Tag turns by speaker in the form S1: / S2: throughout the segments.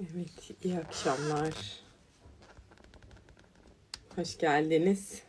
S1: Evet, iyi akşamlar. Hoş geldiniz.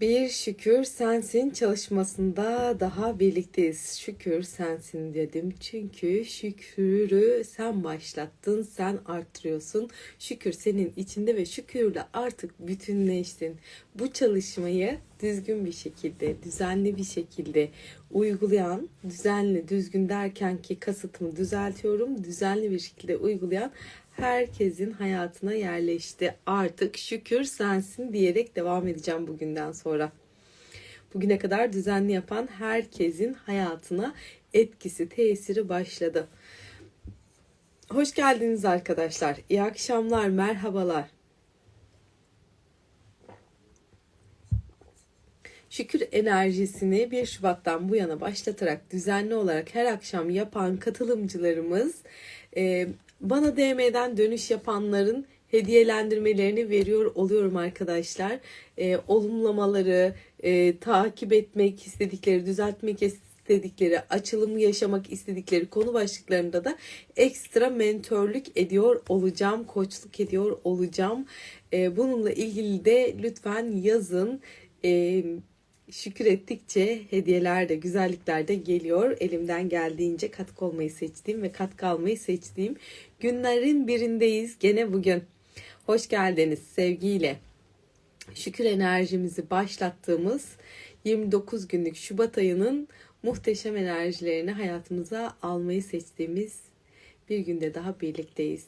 S1: Bir şükür sensin çalışmasında daha birlikteyiz. Şükür sensin dedim. Çünkü şükürü sen başlattın, sen arttırıyorsun. Şükür senin içinde ve şükürle artık bütünleştin. Bu çalışmayı düzgün bir şekilde, düzenli bir şekilde uygulayan, düzenli, düzgün derken ki kasıtımı düzeltiyorum. Düzenli bir şekilde uygulayan herkesin hayatına yerleşti. Artık şükür sensin diyerek devam edeceğim bugünden sonra. Bugüne kadar düzenli yapan herkesin hayatına etkisi, tesiri başladı. Hoş geldiniz arkadaşlar. İyi akşamlar, merhabalar. Şükür enerjisini 1 Şubat'tan bu yana başlatarak düzenli olarak her akşam yapan katılımcılarımız e, bana DM'den dönüş yapanların hediyelendirmelerini veriyor oluyorum arkadaşlar. E, olumlamaları, e, takip etmek istedikleri, düzeltmek istedikleri, açılımı yaşamak istedikleri konu başlıklarında da ekstra mentörlük ediyor olacağım, koçluk ediyor olacağım. Bununla ilgili de lütfen yazın. E, şükür ettikçe hediyeler de güzellikler de geliyor. Elimden geldiğince katkı olmayı seçtiğim ve katkı almayı seçtiğim günlerin birindeyiz gene bugün. Hoş geldiniz sevgiyle. Şükür enerjimizi başlattığımız 29 günlük Şubat ayının muhteşem enerjilerini hayatımıza almayı seçtiğimiz bir günde daha birlikteyiz.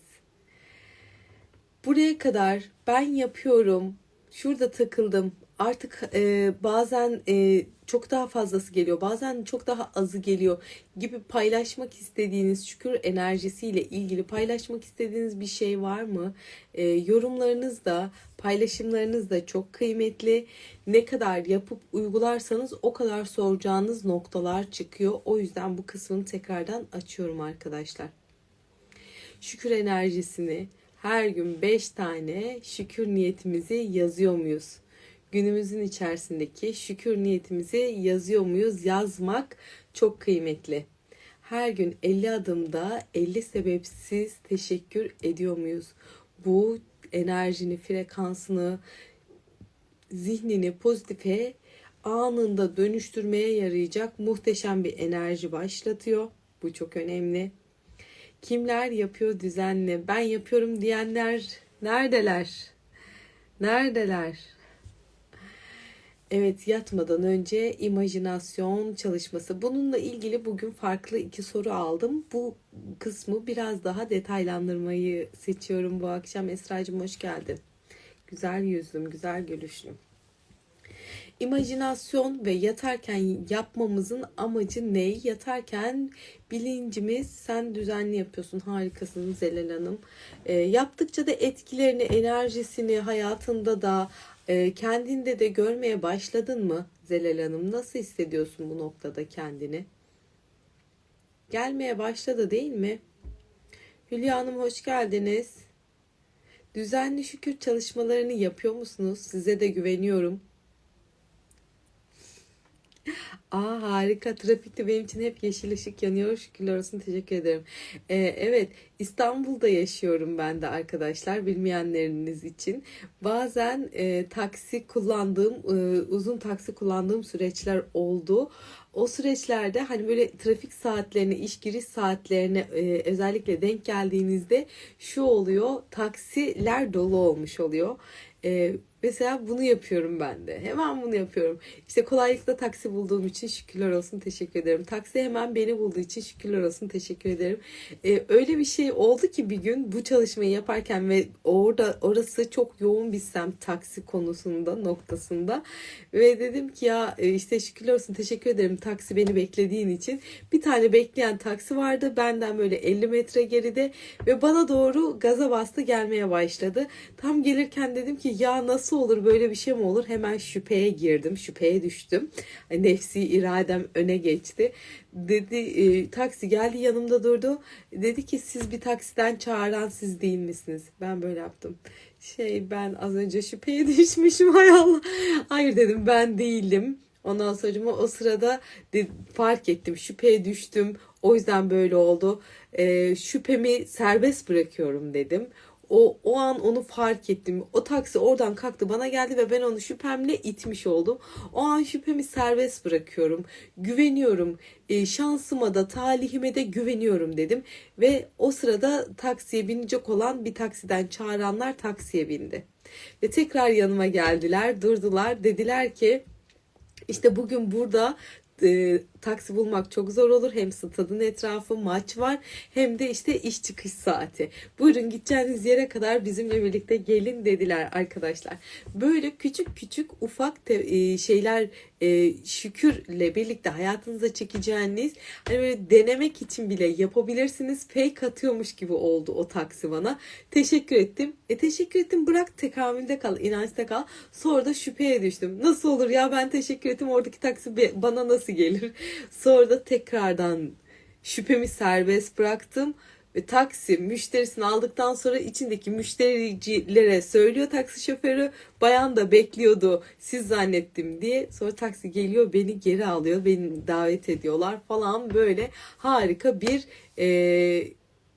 S1: Buraya kadar ben yapıyorum, şurada takıldım, artık e, bazen e, çok daha fazlası geliyor, bazen çok daha azı geliyor gibi paylaşmak istediğiniz şükür enerjisiyle ilgili paylaşmak istediğiniz bir şey var mı? E, yorumlarınız da, paylaşımlarınız da çok kıymetli. Ne kadar yapıp uygularsanız o kadar soracağınız noktalar çıkıyor. O yüzden bu kısmını tekrardan açıyorum arkadaşlar. Şükür enerjisini her gün 5 tane şükür niyetimizi yazıyor muyuz? Günümüzün içerisindeki şükür niyetimizi yazıyor muyuz? Yazmak çok kıymetli. Her gün 50 adımda 50 sebepsiz teşekkür ediyor muyuz? Bu enerjini, frekansını, zihnini pozitife anında dönüştürmeye yarayacak muhteşem bir enerji başlatıyor. Bu çok önemli. Kimler yapıyor düzenli? Ben yapıyorum diyenler neredeler? Neredeler? Evet yatmadan önce imajinasyon çalışması. Bununla ilgili bugün farklı iki soru aldım. Bu kısmı biraz daha detaylandırmayı seçiyorum bu akşam. Esra'cığım hoş geldin. Güzel yüzlüm, güzel gülüşlüm. İmajinasyon ve yatarken yapmamızın amacı ne? Yatarken bilincimiz sen düzenli yapıyorsun harikasın Zelal Hanım. E, yaptıkça da etkilerini, enerjisini hayatında da e, kendinde de görmeye başladın mı Zelal Hanım? Nasıl hissediyorsun bu noktada kendini? Gelmeye başladı değil mi? Hülya Hanım hoş geldiniz. Düzenli şükür çalışmalarını yapıyor musunuz? Size de güveniyorum. Aa harika. Trafikte benim için hep yeşil ışık yanıyor. Şükürler olsun. Teşekkür ederim. Ee, evet İstanbul'da yaşıyorum ben de arkadaşlar. Bilmeyenleriniz için. Bazen e, taksi kullandığım, e, uzun taksi kullandığım süreçler oldu. O süreçlerde hani böyle trafik saatlerine, iş giriş saatlerine e, özellikle denk geldiğinizde şu oluyor. Taksiler dolu olmuş oluyor. E, Mesela bunu yapıyorum ben de. Hemen bunu yapıyorum. İşte kolaylıkla taksi bulduğum için şükürler olsun teşekkür ederim. Taksi hemen beni bulduğu için şükürler olsun teşekkür ederim. Ee, öyle bir şey oldu ki bir gün bu çalışmayı yaparken ve orada orası çok yoğun bir semt taksi konusunda noktasında ve dedim ki ya e, işte şükürler olsun teşekkür ederim taksi beni beklediğin için. Bir tane bekleyen taksi vardı benden böyle 50 metre geride ve bana doğru gaza bastı gelmeye başladı. Tam gelirken dedim ki ya nasıl nasıl olur böyle bir şey mi olur? Hemen şüpheye girdim, şüpheye düştüm. Nefsi iradem öne geçti. Dedi e, taksi geldi yanımda durdu. Dedi ki siz bir taksiden çağıran siz değil misiniz? Ben böyle yaptım. Şey ben az önce şüpheye düşmüşüm hay Allah. Hayır dedim ben değilim. Ondan sonra o sırada fark ettim şüpheye düştüm. O yüzden böyle oldu. Ee, şüphemi serbest bırakıyorum dedim. O, o an onu fark ettim. O taksi oradan kalktı bana geldi ve ben onu şüphemle itmiş oldum. O an şüphemi serbest bırakıyorum. Güveniyorum. E, şansıma da talihime de güveniyorum dedim. Ve o sırada taksiye binecek olan bir taksiden çağıranlar taksiye bindi. Ve tekrar yanıma geldiler, durdular. Dediler ki işte bugün burada e, taksi bulmak çok zor olur. Hem stadın etrafı maç var hem de işte iş çıkış saati. Buyurun gideceğiniz yere kadar bizimle birlikte gelin dediler arkadaşlar. Böyle küçük küçük ufak te, e, şeyler e, şükürle birlikte hayatınıza çekeceğiniz hani böyle denemek için bile yapabilirsiniz. Fake atıyormuş gibi oldu o taksi bana. Teşekkür ettim. E teşekkür ettim bırak tekamülde kal, inançta kal. Sonra da şüpheye düştüm. Nasıl olur ya ben teşekkür ettim oradaki taksi bana nasıl gelir? Sonra da tekrardan şüphemi serbest bıraktım ve taksi müşterisini aldıktan sonra içindeki müştericilere söylüyor taksi şoförü. Bayan da bekliyordu siz zannettim diye. Sonra taksi geliyor beni geri alıyor beni davet ediyorlar falan böyle harika bir e,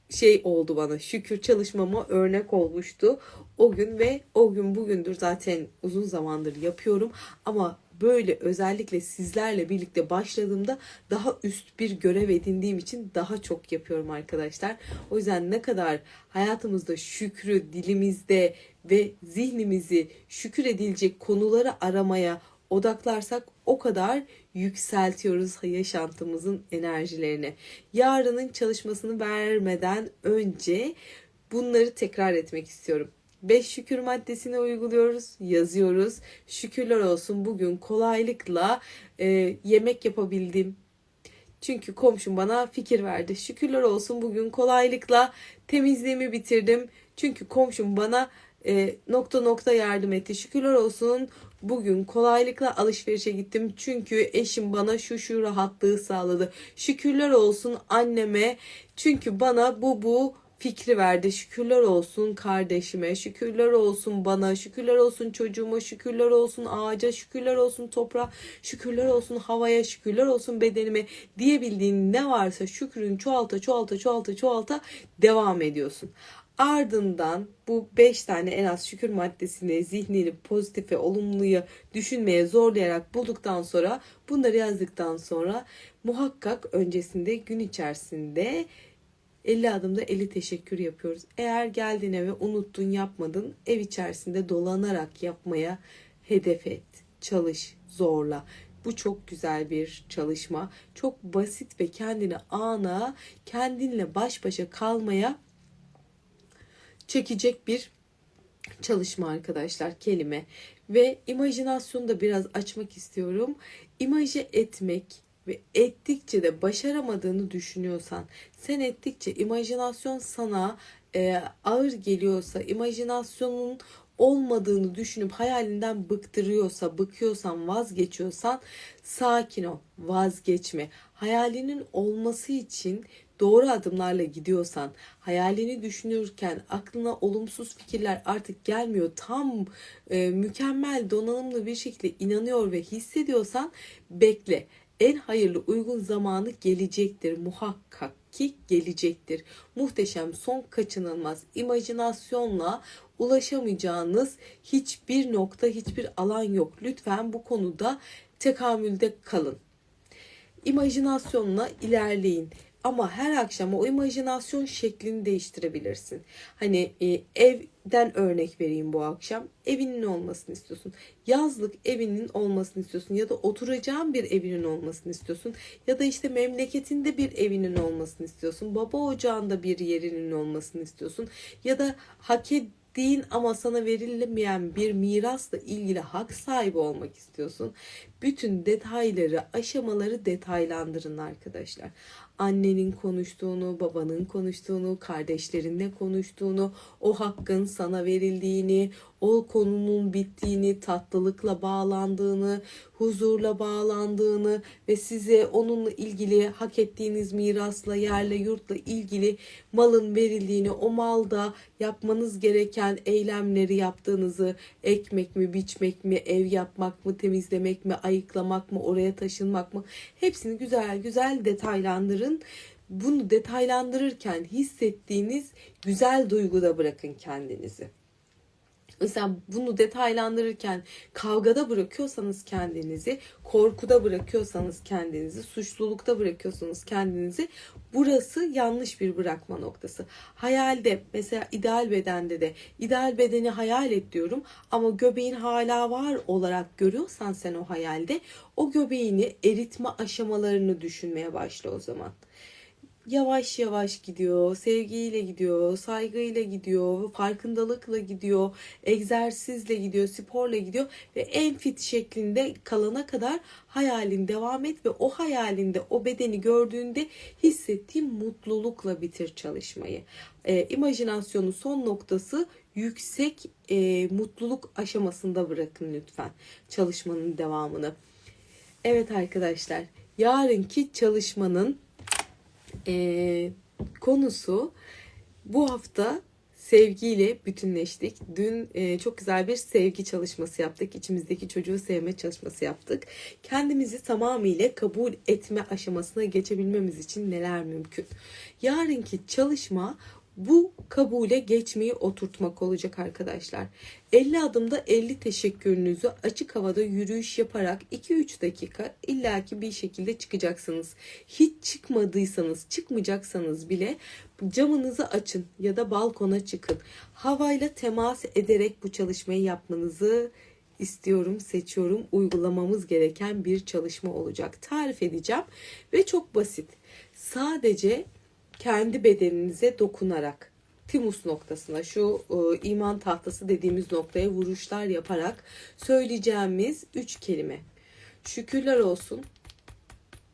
S1: şey oldu bana. Şükür çalışmama örnek olmuştu. O gün ve o gün bugündür zaten uzun zamandır yapıyorum. Ama böyle özellikle sizlerle birlikte başladığımda daha üst bir görev edindiğim için daha çok yapıyorum arkadaşlar. O yüzden ne kadar hayatımızda şükrü dilimizde ve zihnimizi şükür edilecek konuları aramaya odaklarsak o kadar yükseltiyoruz yaşantımızın enerjilerini. Yarının çalışmasını vermeden önce bunları tekrar etmek istiyorum. 5 şükür maddesini uyguluyoruz, yazıyoruz. Şükürler olsun bugün kolaylıkla e, yemek yapabildim. Çünkü komşum bana fikir verdi. Şükürler olsun bugün kolaylıkla temizliğimi bitirdim. Çünkü komşum bana e, nokta nokta yardım etti. Şükürler olsun bugün kolaylıkla alışverişe gittim. Çünkü eşim bana şu şu rahatlığı sağladı. Şükürler olsun anneme. Çünkü bana bu bu fikri verdi. Şükürler olsun kardeşime, şükürler olsun bana, şükürler olsun çocuğuma, şükürler olsun ağaca, şükürler olsun toprağa, şükürler olsun havaya, şükürler olsun bedenime diyebildiğin ne varsa şükrün çoğalta çoğalta çoğalta çoğalta devam ediyorsun. Ardından bu 5 tane en az şükür maddesini zihnini pozitife, olumluya düşünmeye zorlayarak bulduktan sonra bunları yazdıktan sonra muhakkak öncesinde gün içerisinde 50 adımda 50 teşekkür yapıyoruz. Eğer geldin eve unuttun yapmadın ev içerisinde dolanarak yapmaya hedef et. Çalış, zorla. Bu çok güzel bir çalışma. Çok basit ve kendini ana, kendinle baş başa kalmaya çekecek bir çalışma arkadaşlar kelime ve imajinasyonu da biraz açmak istiyorum. İmaje etmek ve ettikçe de başaramadığını düşünüyorsan, sen ettikçe imajinasyon sana e, ağır geliyorsa, imajinasyonun olmadığını düşünüp hayalinden bıktırıyorsa, bıkıyorsan, vazgeçiyorsan sakin ol, vazgeçme. Hayalinin olması için doğru adımlarla gidiyorsan, hayalini düşünürken aklına olumsuz fikirler artık gelmiyor, tam e, mükemmel, donanımlı bir şekilde inanıyor ve hissediyorsan bekle en hayırlı uygun zamanı gelecektir muhakkak ki gelecektir. Muhteşem son kaçınılmaz imajinasyonla ulaşamayacağınız hiçbir nokta hiçbir alan yok. Lütfen bu konuda tekamülde kalın. İmajinasyonla ilerleyin. Ama her akşam o imajinasyon şeklini değiştirebilirsin. Hani e, evden örnek vereyim bu akşam. Evinin olmasını istiyorsun. Yazlık evinin olmasını istiyorsun. Ya da oturacağın bir evinin olmasını istiyorsun. Ya da işte memleketinde bir evinin olmasını istiyorsun. Baba ocağında bir yerinin olmasını istiyorsun. Ya da hak et ettiğin ama sana verilmeyen bir mirasla ilgili hak sahibi olmak istiyorsun. Bütün detayları, aşamaları detaylandırın arkadaşlar. Annenin konuştuğunu, babanın konuştuğunu, kardeşlerinle konuştuğunu, o hakkın sana verildiğini, o konunun bittiğini, tatlılıkla bağlandığını, huzurla bağlandığını ve size onunla ilgili hak ettiğiniz mirasla, yerle, yurtla ilgili malın verildiğini, o malda yapmanız gereken eylemleri yaptığınızı, ekmek mi, biçmek mi, ev yapmak mı, temizlemek mi, ayıklamak mı, oraya taşınmak mı, hepsini güzel güzel detaylandırın. Bunu detaylandırırken hissettiğiniz güzel duyguda bırakın kendinizi. Mesela bunu detaylandırırken kavgada bırakıyorsanız kendinizi, korkuda bırakıyorsanız kendinizi, suçlulukta bırakıyorsanız kendinizi burası yanlış bir bırakma noktası. Hayalde mesela ideal bedende de ideal bedeni hayal et diyorum ama göbeğin hala var olarak görüyorsan sen o hayalde o göbeğini eritme aşamalarını düşünmeye başla o zaman yavaş yavaş gidiyor, sevgiyle gidiyor, saygıyla gidiyor, farkındalıkla gidiyor, egzersizle gidiyor, sporla gidiyor ve en fit şeklinde kalana kadar hayalin devam et ve o hayalinde o bedeni gördüğünde hissettiğin mutlulukla bitir çalışmayı. E, imajinasyonu son noktası yüksek e, mutluluk aşamasında bırakın lütfen çalışmanın devamını. Evet arkadaşlar, yarınki çalışmanın e, konusu bu hafta sevgiyle bütünleştik. Dün e, çok güzel bir sevgi çalışması yaptık. İçimizdeki çocuğu sevme çalışması yaptık. Kendimizi tamamıyla kabul etme aşamasına geçebilmemiz için neler mümkün? Yarınki çalışma bu kabule geçmeyi oturtmak olacak arkadaşlar. 50 adımda 50 teşekkürünüzü açık havada yürüyüş yaparak 2-3 dakika illaki bir şekilde çıkacaksınız. Hiç çıkmadıysanız, çıkmayacaksanız bile camınızı açın ya da balkona çıkın. Havayla temas ederek bu çalışmayı yapmanızı istiyorum, seçiyorum. Uygulamamız gereken bir çalışma olacak. Tarif edeceğim ve çok basit. Sadece kendi bedeninize dokunarak timus noktasına şu e, iman tahtası dediğimiz noktaya vuruşlar yaparak söyleyeceğimiz üç kelime. Şükürler olsun.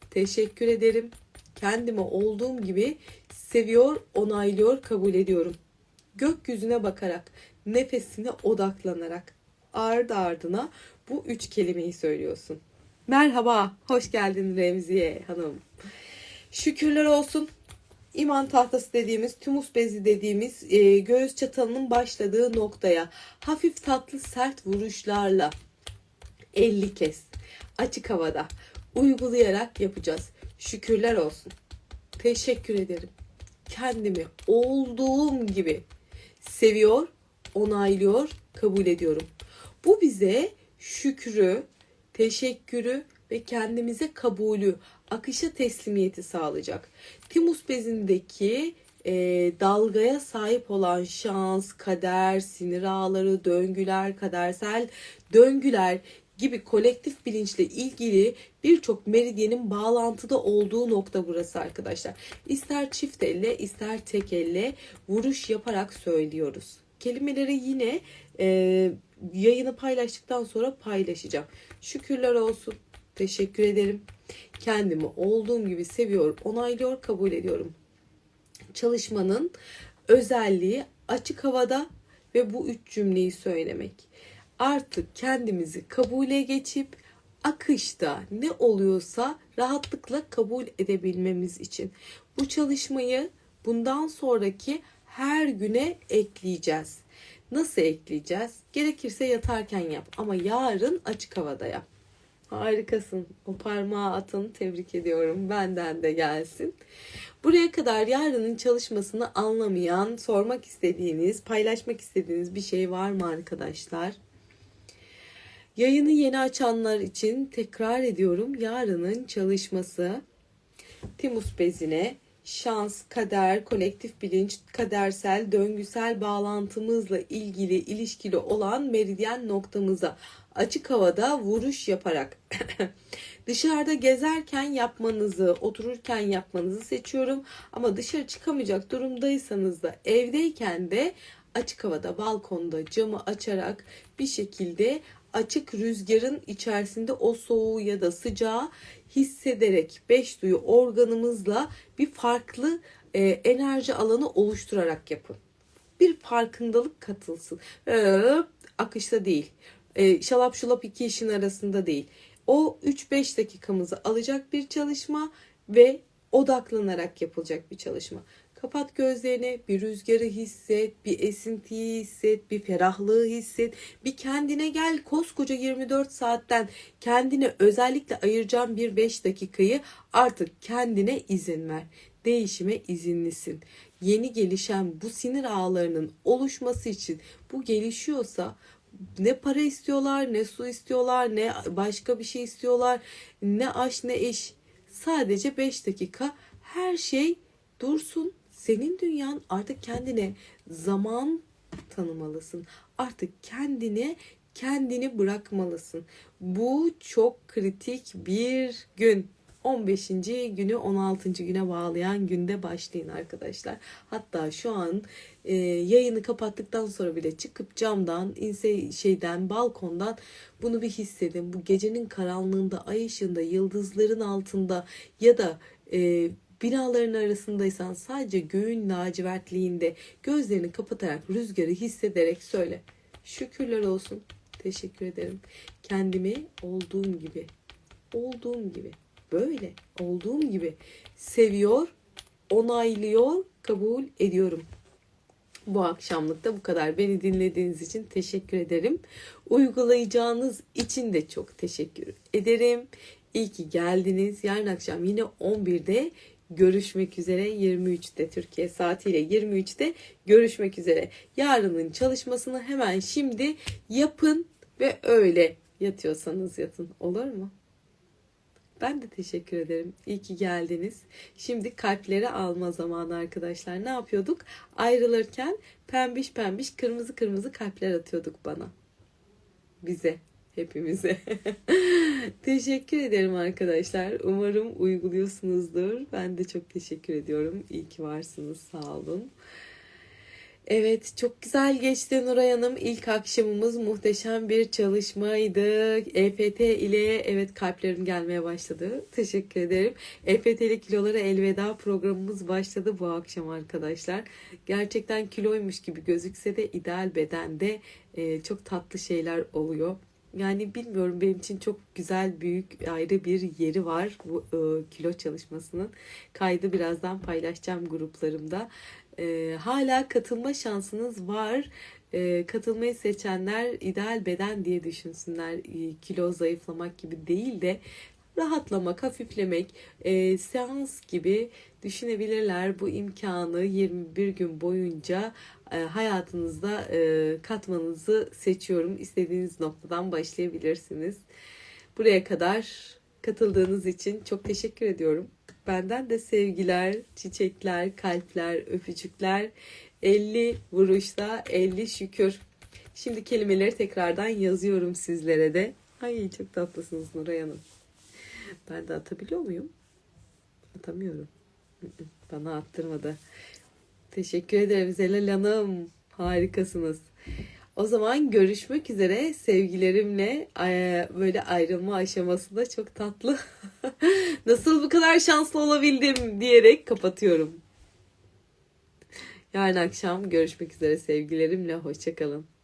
S1: Teşekkür ederim. Kendimi olduğum gibi seviyor, onaylıyor, kabul ediyorum. Gökyüzüne bakarak, nefesine odaklanarak ardı ardına bu üç kelimeyi söylüyorsun. Merhaba, hoş geldin Remziye Hanım. Şükürler olsun. İman tahtası dediğimiz, tümus bezi dediğimiz e, göğüs çatalının başladığı noktaya hafif tatlı sert vuruşlarla 50 kez açık havada uygulayarak yapacağız. Şükürler olsun. Teşekkür ederim. Kendimi olduğum gibi seviyor, onaylıyor, kabul ediyorum. Bu bize şükrü, teşekkürü ve kendimize kabulü, akışa teslimiyeti sağlayacak. Timus bezindeki e, dalgaya sahip olan şans, kader, sinir ağları, döngüler, kadersel döngüler gibi kolektif bilinçle ilgili birçok meridyenin bağlantıda olduğu nokta burası arkadaşlar. İster çift elle ister tek elle vuruş yaparak söylüyoruz. Kelimeleri yine e, yayını paylaştıktan sonra paylaşacağım. Şükürler olsun. Teşekkür ederim. Kendimi olduğum gibi seviyor, onaylıyor, kabul ediyorum. Çalışmanın özelliği açık havada ve bu üç cümleyi söylemek. Artık kendimizi kabule geçip akışta ne oluyorsa rahatlıkla kabul edebilmemiz için bu çalışmayı bundan sonraki her güne ekleyeceğiz. Nasıl ekleyeceğiz? Gerekirse yatarken yap ama yarın açık havada yap. Harikasın. O parmağı atın. Tebrik ediyorum. Benden de gelsin. Buraya kadar yarının çalışmasını anlamayan, sormak istediğiniz, paylaşmak istediğiniz bir şey var mı arkadaşlar? Yayını yeni açanlar için tekrar ediyorum. Yarının çalışması Timus bezine şans, kader, kolektif bilinç, kadersel, döngüsel bağlantımızla ilgili ilişkili olan meridyen noktamıza açık havada vuruş yaparak dışarıda gezerken yapmanızı, otururken yapmanızı seçiyorum. Ama dışarı çıkamayacak durumdaysanız da evdeyken de açık havada balkonda camı açarak bir şekilde açık rüzgarın içerisinde o soğuğu ya da sıcağı hissederek beş duyu organımızla bir farklı e, enerji alanı oluşturarak yapın. Bir farkındalık katılsın. Ee, akışta değil. Ee, şalap şulap iki işin arasında değil. O 3-5 dakikamızı alacak bir çalışma ve odaklanarak yapılacak bir çalışma. Kapat gözlerini, bir rüzgarı hisset, bir esintiyi hisset, bir ferahlığı hisset. Bir kendine gel koskoca 24 saatten kendine özellikle ayıracağım bir 5 dakikayı artık kendine izin ver. Değişime izinlisin. Yeni gelişen bu sinir ağlarının oluşması için bu gelişiyorsa ne para istiyorlar, ne su istiyorlar, ne başka bir şey istiyorlar, ne aş ne eş. Sadece 5 dakika her şey dursun. Senin dünyan artık kendine zaman tanımalısın. Artık kendine kendini bırakmalısın. Bu çok kritik bir gün. 15. günü 16. güne bağlayan günde başlayın arkadaşlar. Hatta şu an e, yayını kapattıktan sonra bile çıkıp camdan, inse şeyden, balkondan bunu bir hissedin. Bu gecenin karanlığında, ay ışığında, yıldızların altında ya da e, binaların arasındaysan sadece göğün lacivertliğinde gözlerini kapatarak rüzgarı hissederek söyle. Şükürler olsun. Teşekkür ederim. Kendimi olduğum gibi, olduğum gibi, böyle olduğum gibi seviyor, onaylıyor, kabul ediyorum. Bu akşamlık da bu kadar. Beni dinlediğiniz için teşekkür ederim. Uygulayacağınız için de çok teşekkür ederim. İyi ki geldiniz. Yarın akşam yine 11'de görüşmek üzere 23'te Türkiye saatiyle 23'te görüşmek üzere. Yarının çalışmasını hemen şimdi yapın ve öyle yatıyorsanız yatın. Olur mu? Ben de teşekkür ederim. İyi ki geldiniz. Şimdi kalpleri alma zamanı arkadaşlar. Ne yapıyorduk? Ayrılırken pembiş pembiş kırmızı kırmızı kalpler atıyorduk bana. Bize, hepimize. teşekkür ederim arkadaşlar. Umarım uyguluyorsunuzdur. Ben de çok teşekkür ediyorum. İyi ki varsınız. Sağ olun. Evet çok güzel geçti Nuray Hanım. İlk akşamımız muhteşem bir çalışmaydı. EFT ile evet kalplerim gelmeye başladı. Teşekkür ederim. EFT'li kilolara elveda programımız başladı bu akşam arkadaşlar. Gerçekten kiloymuş gibi gözükse de ideal bedende e, çok tatlı şeyler oluyor. Yani bilmiyorum benim için çok güzel büyük ayrı bir yeri var bu e, kilo çalışmasının. Kaydı birazdan paylaşacağım gruplarımda. E, hala katılma şansınız var. E, katılmayı seçenler ideal beden diye düşünsünler. E, kilo zayıflamak gibi değil de rahatlamak, hafiflemek, e, seans gibi düşünebilirler. Bu imkanı 21 gün boyunca e, hayatınızda e, katmanızı seçiyorum. İstediğiniz noktadan başlayabilirsiniz. Buraya kadar katıldığınız için çok teşekkür ediyorum. Benden de sevgiler, çiçekler, kalpler, öpücükler. 50 vuruşta 50 şükür. Şimdi kelimeleri tekrardan yazıyorum sizlere de. Ay çok tatlısınız Nuray Hanım. Ben de atabiliyor muyum? Atamıyorum. Bana attırmadı. Teşekkür ederim Zelal Hanım. Harikasınız. O zaman görüşmek üzere sevgilerimle e, böyle ayrılma aşamasında çok tatlı. Nasıl bu kadar şanslı olabildim diyerek kapatıyorum. Yarın akşam görüşmek üzere sevgilerimle. Hoşçakalın.